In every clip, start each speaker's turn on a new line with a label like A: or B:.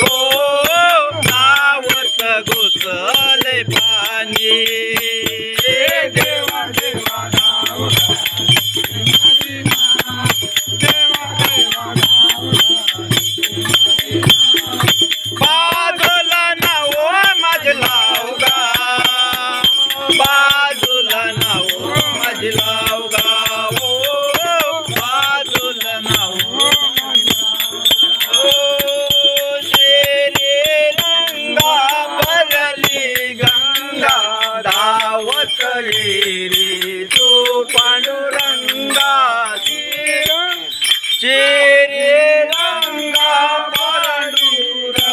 A: ล้我的故าวั你 शेरे रंगा पांडुरंगा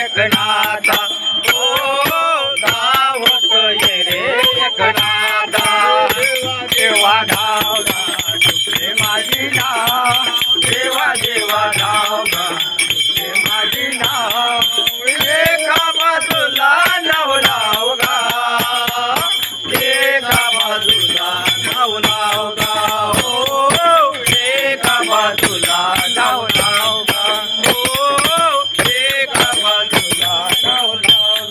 A: एकनाथा. ओ धावत ये रे देवा धावला दुसरे माझी नाव. देवा देवा धावला दुसरे माझी नाव. एका बाजूला नाव लावगा. एका बाजूला नाव लावगा.